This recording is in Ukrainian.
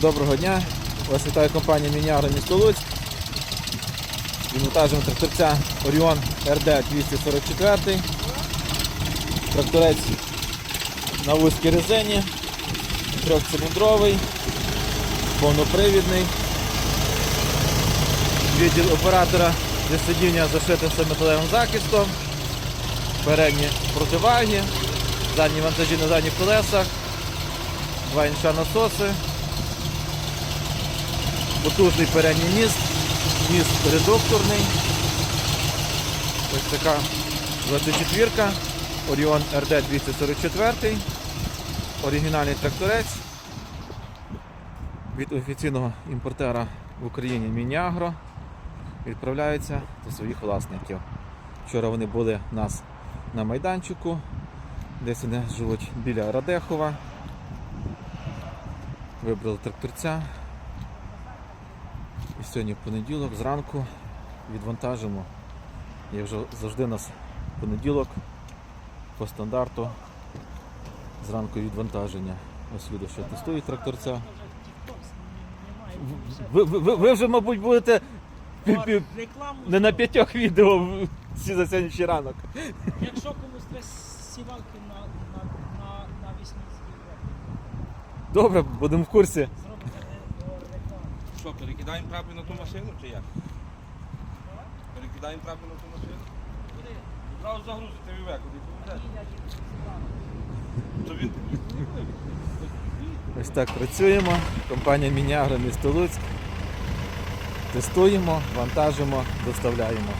Доброго дня. Вас вітає компанія Міняра місто Луцьк. Відвантажуємо тракторця Orion RD 244. Тракторець на вузькій резині, трьохциліндровий, повнопривідний. Відділ оператора для сидіння зашитим все металевим захистом, передні противаги, задні вантажі на задніх колесах, два інша насоси, потужний передній міст, міст редукторний. Ось така 24-ка, Orion RD 244, оригінальний тракторець від офіційного імпортера в Україні Мінягро відправляється до своїх власників. Вчора вони були у нас на майданчику, десь вони живуть біля Радехова. Вибрали тракторця. Сьогодні в понеділок зранку відвантажимо. Як вже завжди у нас понеділок по стандарту зранку відвантаження. Ось люди ще тестують тракторця. Ви, ви, ви, вже, мабуть, будете не на п'ятьох відео всі за сьогоднішній ранок. Якщо комусь треба сівалки на, на, на, на рік, Добре, будемо в курсі. Що, перекидаємо трапи на ту машину чи як? Перекидаємо трапи на ту машину? Куди? Одразу загрузити віве, куди ти ведеш? Їдять і сівалки. То він Ось так працюємо. Компанія Мінягра місто Луцьк. Тестуємо, вантажимо, доставляємо.